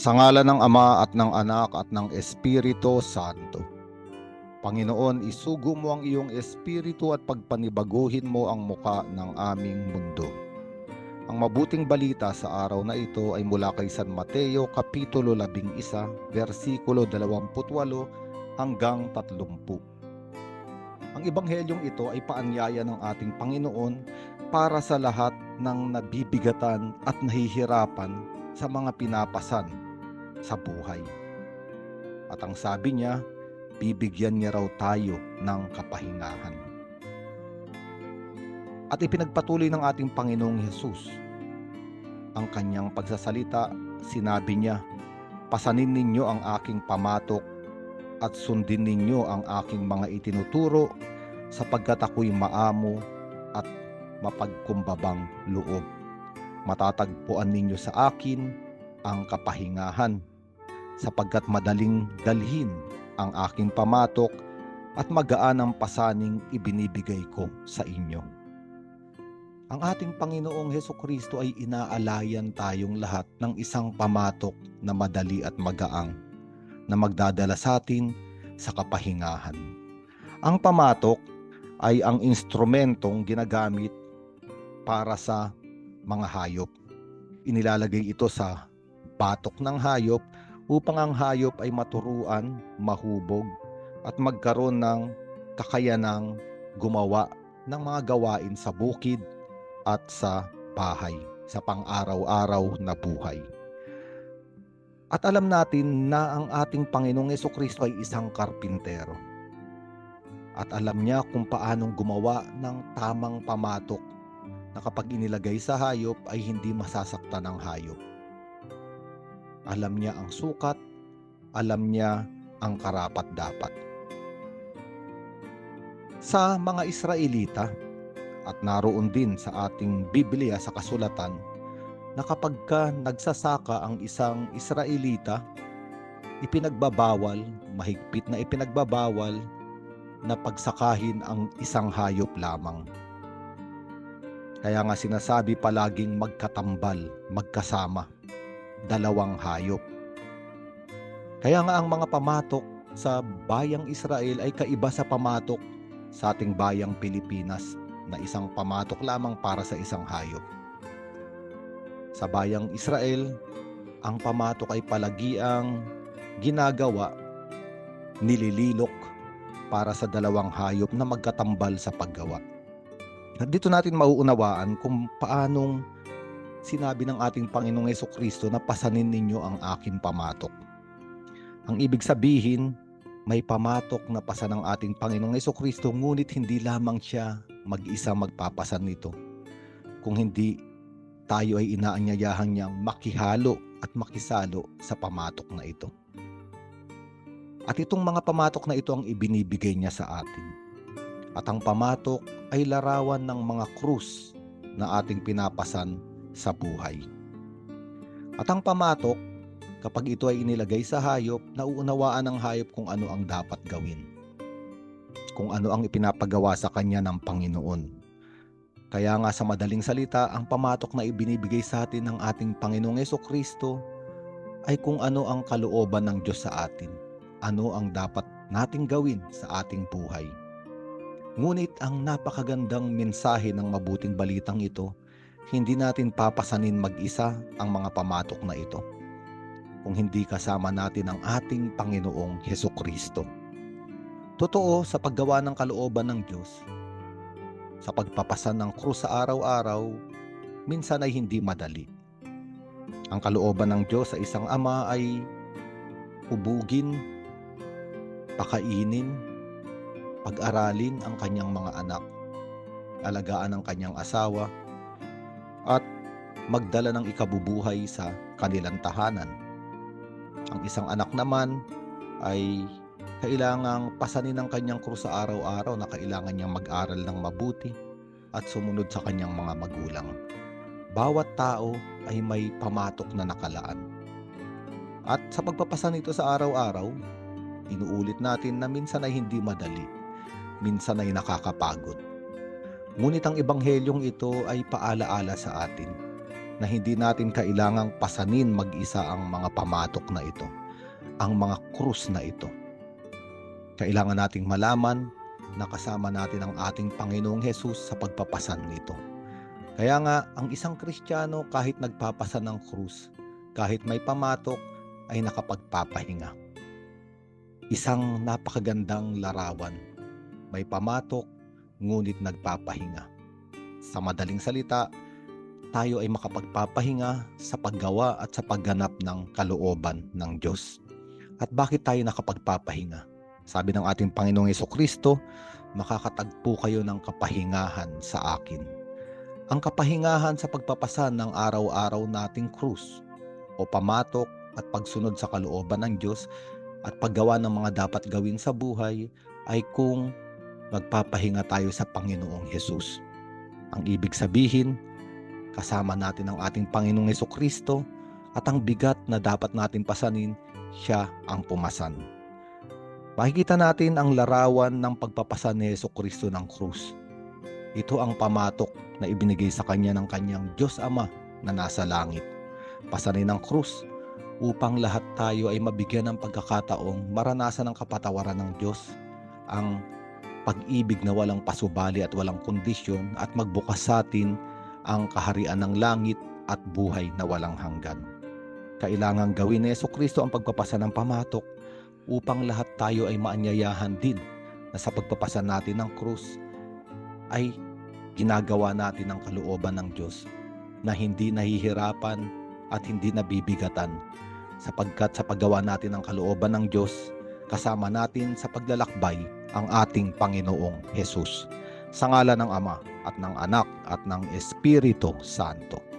Sa ngala ng Ama at ng Anak at ng Espiritu Santo. Panginoon, isugo mo ang iyong espiritu at pagpanibaguhin mo ang muka ng aming mundo. Ang mabuting balita sa araw na ito ay mula kay San Mateo Kapitulo 11, versikulo 28 hanggang 30. Ang ebanghelyong ito ay paanyaya ng ating Panginoon para sa lahat ng nabibigatan at nahihirapan sa mga pinapasan sa buhay. At ang sabi niya, bibigyan niya raw tayo ng kapahingahan. At ipinagpatuloy ng ating Panginoong Hesus ang kanyang pagsasalita, sinabi niya, Pasanin ninyo ang aking pamatok at sundin ninyo ang aking mga itinuturo sapagkat ako'y maamo at mapagkumbabang loob. Matatagpuan ninyo sa akin ang kapahingahan sapagkat madaling dalhin ang aking pamatok at magaan ang pasaning ibinibigay ko sa inyo. Ang ating Panginoong Heso Kristo ay inaalayan tayong lahat ng isang pamatok na madali at magaang na magdadala sa atin sa kapahingahan. Ang pamatok ay ang instrumentong ginagamit para sa mga hayop. Inilalagay ito sa batok ng hayop upang ang hayop ay maturuan, mahubog at magkaroon ng kakayanang gumawa ng mga gawain sa bukid at sa bahay sa pang-araw-araw na buhay. At alam natin na ang ating Panginoong Kristo ay isang karpintero. At alam niya kung paanong gumawa ng tamang pamatok na kapag inilagay sa hayop ay hindi masasaktan ng hayop. Alam niya ang sukat, alam niya ang karapat-dapat. Sa mga Israelita, at naroon din sa ating Biblia sa kasulatan na kapag ka nagsasaka ang isang Israelita, ipinagbabawal, mahigpit na ipinagbabawal na pagsakahin ang isang hayop lamang. Kaya nga sinasabi palaging magkatambal, magkasama, dalawang hayop. Kaya nga ang mga pamatok sa bayang Israel ay kaiba sa pamatok sa ating bayang Pilipinas na isang pamatok lamang para sa isang hayop. Sa bayang Israel, ang pamatok ay palagiang ginagawa, nilililok para sa dalawang hayop na magkatambal sa paggawa. Dito natin mauunawaan kung paanong sinabi ng ating Panginoong Yeso Kristo na pasanin ninyo ang aking pamatok. Ang ibig sabihin, may pamatok na pasa ng ating Panginoong Yeso Kristo ngunit hindi lamang siya mag-isa magpapasan nito. Kung hindi, tayo ay inaanyayahan niyang makihalo at makisalo sa pamatok na ito. At itong mga pamatok na ito ang ibinibigay niya sa atin. At ang pamatok ay larawan ng mga krus na ating pinapasan sa buhay. At ang pamatok, kapag ito ay inilagay sa hayop, nauunawaan ng hayop kung ano ang dapat gawin kung ano ang ipinapagawa sa kanya ng Panginoon. Kaya nga sa madaling salita, ang pamatok na ibinibigay sa atin ng ating Panginoong Yeso Kristo ay kung ano ang kalooban ng Diyos sa atin. Ano ang dapat nating gawin sa ating buhay. Ngunit ang napakagandang mensahe ng mabuting balitang ito, hindi natin papasanin mag-isa ang mga pamatok na ito kung hindi kasama natin ang ating Panginoong Heso Kristo. Totoo sa paggawa ng kalooban ng Diyos, sa pagpapasan ng krus sa araw-araw, minsan ay hindi madali. Ang kalooban ng Diyos sa isang ama ay hubugin, pakainin, pag-aralin ang kanyang mga anak, alagaan ang kanyang asawa, at magdala ng ikabubuhay sa kanilang tahanan. Ang isang anak naman ay kailangang pasanin ang kanyang krus sa araw-araw na kailangan niyang mag-aral ng mabuti at sumunod sa kanyang mga magulang. Bawat tao ay may pamatok na nakalaan. At sa pagpapasan nito sa araw-araw, inuulit natin na minsan ay hindi madali, minsan ay nakakapagod. Ngunit ang ebanghelyong ito ay paalaala sa atin na hindi natin kailangang pasanin mag-isa ang mga pamatok na ito, ang mga krus na ito. Kailangan nating malaman na kasama natin ang ating Panginoong Hesus sa pagpapasan nito. Kaya nga, ang isang Kristiyano kahit nagpapasan ng krus, kahit may pamatok, ay nakapagpapahinga. Isang napakagandang larawan. May pamatok, ngunit nagpapahinga. Sa madaling salita, tayo ay makapagpapahinga sa paggawa at sa pagganap ng kalooban ng Diyos. At bakit tayo nakapagpapahinga? Sabi ng ating Panginoong Yeso Kristo, makakatagpo kayo ng kapahingahan sa akin. Ang kapahingahan sa pagpapasan ng araw-araw nating krus o pamatok at pagsunod sa kalooban ng Diyos at paggawa ng mga dapat gawin sa buhay ay kung magpapahinga tayo sa Panginoong Hesus. Ang ibig sabihin, kasama natin ang ating Panginoong Yeso Kristo at ang bigat na dapat natin pasanin, siya ang pumasan. Makikita natin ang larawan ng pagpapasan ni Yeso Kristo ng krus. Ito ang pamatok na ibinigay sa kanya ng kanyang Diyos Ama na nasa langit. Pasanin ng krus upang lahat tayo ay mabigyan ng pagkakataong maranasan ang kapatawaran ng Diyos, ang pag-ibig na walang pasubali at walang kondisyon at magbukas sa atin ang kaharian ng langit at buhay na walang hanggan. Kailangang gawin ni Yeso Kristo ang pagpapasa ng pamatok upang lahat tayo ay maanyayahan din na sa pagpapasa natin ng krus ay ginagawa natin ang kalooban ng Diyos na hindi nahihirapan at hindi nabibigatan sapagkat sa paggawa natin ng kalooban ng Diyos kasama natin sa paglalakbay ang ating Panginoong Hesus. Sa ngala ng Ama at ng Anak at ng Espiritu Santo.